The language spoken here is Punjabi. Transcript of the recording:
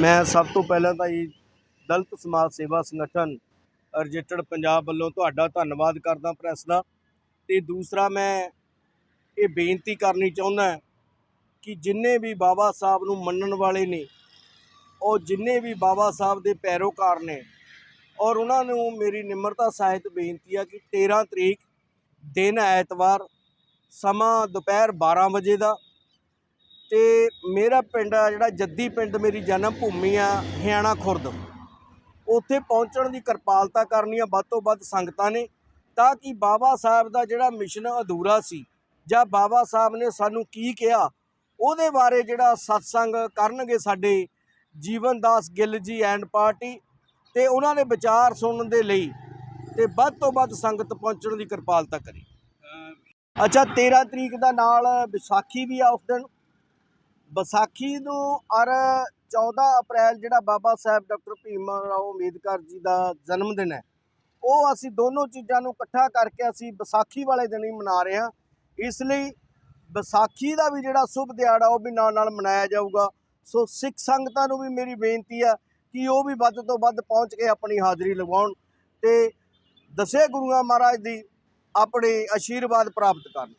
ਮੈਂ ਸਭ ਤੋਂ ਪਹਿਲਾਂ ਤਾਂ ਜੀ ਦਲਿਤ ਸਮਾਜ ਸੇਵਾ ਸੰਗਠਨ ਰਜਿਸਟਰਡ ਪੰਜਾਬ ਵੱਲੋਂ ਤੁਹਾਡਾ ਧੰਨਵਾਦ ਕਰਦਾ ਪ੍ਰੈਸ ਦਾ। ਤੇ ਦੂਸਰਾ ਮੈਂ ਇਹ ਬੇਨਤੀ ਕਰਨੀ ਚਾਹੁੰਦਾ ਕਿ ਜਿੰਨੇ ਵੀ ਬਾਬਾ ਸਾਹਿਬ ਨੂੰ ਮੰਨਣ ਵਾਲੇ ਨੇ ਔਰ ਜਿੰਨੇ ਵੀ ਬਾਬਾ ਸਾਹਿਬ ਦੇ ਪੈਰੋਕਾਰ ਨੇ ਔਰ ਉਹਨਾਂ ਨੂੰ ਮੇਰੀ ਨਿਮਰਤਾ ਸਹਿਤ ਬੇਨਤੀ ਆ ਕਿ 13 ਤਰੀਕ ਦਿਨ ਐਤਵਾਰ ਸਮਾਂ ਦੁਪਹਿਰ 12 ਵਜੇ ਦਾ ਤੇ ਮੇਰਾ ਪਿੰਡ ਆ ਜਿਹੜਾ ਜੱਦੀ ਪਿੰਡ ਮੇਰੀ ਜਨਮ ਭੂਮੀ ਆ ਹਿਆਣਾ ਖੁਰਦ। ਉੱਥੇ ਪਹੁੰਚਣ ਦੀ ਕਿਰਪਾਲਤਾ ਕਰਨੀ ਆ ਵੱਧ ਤੋਂ ਵੱਧ ਸੰਗਤਾਂ ਨੇ ਤਾਂ ਕਿ ਬਾਬਾ ਸਾਹਿਬ ਦਾ ਜਿਹੜਾ ਮਿਸ਼ਨ ਅਧੂਰਾ ਸੀ ਜਾਂ ਬਾਬਾ ਸਾਹਿਬ ਨੇ ਸਾਨੂੰ ਕੀ ਕਿਹਾ ਉਹਦੇ ਬਾਰੇ ਜਿਹੜਾ ਸਤਸੰਗ ਕਰਨਗੇ ਸਾਡੇ ਜੀਵਨ ਦਾਸ ਗਿੱਲ ਜੀ ਐਂਡ ਪਾਰਟੀ ਤੇ ਉਹਨਾਂ ਦੇ ਵਿਚਾਰ ਸੁਣਨ ਦੇ ਲਈ ਤੇ ਵੱਧ ਤੋਂ ਵੱਧ ਸੰਗਤ ਪਹੁੰਚਣ ਦੀ ਕਿਰਪਾਲਤਾ ਕਰੀ। ਅੱਛਾ 13 ਤਰੀਕ ਦਾ ਨਾਲ ਵਿਸਾਖੀ ਵੀ ਆ ਉਸ ਦਿਨ। ਵਿਸਾਖੀ ਨੂੰ ਔਰ 14 ਅਪ੍ਰੈਲ ਜਿਹੜਾ ਬਾਬਾ ਸਾਹਿਬ ਡਾਕਟਰ ਭੀਮ ਰਾਓ ਅੰਬੇਦਕਰ ਜੀ ਦਾ ਜਨਮ ਦਿਨ ਹੈ, ਉਹ ਅਸੀਂ ਦੋਨੋਂ ਚੀਜ਼ਾਂ ਨੂੰ ਇਕੱਠਾ ਕਰਕੇ ਅਸੀਂ ਵਿਸਾਖੀ ਵਾਲੇ ਦਿਨ ਹੀ ਮਨਾ ਰਹੇ ਹਾਂ। ਇਸ ਲਈ ਵਿਸਾਖੀ ਦਾ ਵੀ ਜਿਹੜਾ ਸ਼ੁਭ ਦਿਹਾੜਾ ਉਹ ਵੀ ਨਾਲ ਨਾਲ ਮਨਾਇਆ ਜਾਊਗਾ। ਸੋ ਸਿੱਖ ਸੰਗਤਾਂ ਨੂੰ ਵੀ ਮੇਰੀ ਬੇਨਤੀ ਆ ਕਿ ਉਹ ਵੀ ਵੱਧ ਤੋਂ ਵੱਧ ਪਹੁੰਚ ਕੇ ਆਪਣੀ ਹਾਜ਼ਰੀ ਲਗਾਉਣ ਤੇ ਦਸੇ ਗੁਰੂਆਂ ਮਹਾਰਾਜ ਦੀ ਆਪਣੇ ਆਸ਼ੀਰਵਾਦ ਪ੍ਰਾਪਤ ਕਰਨ।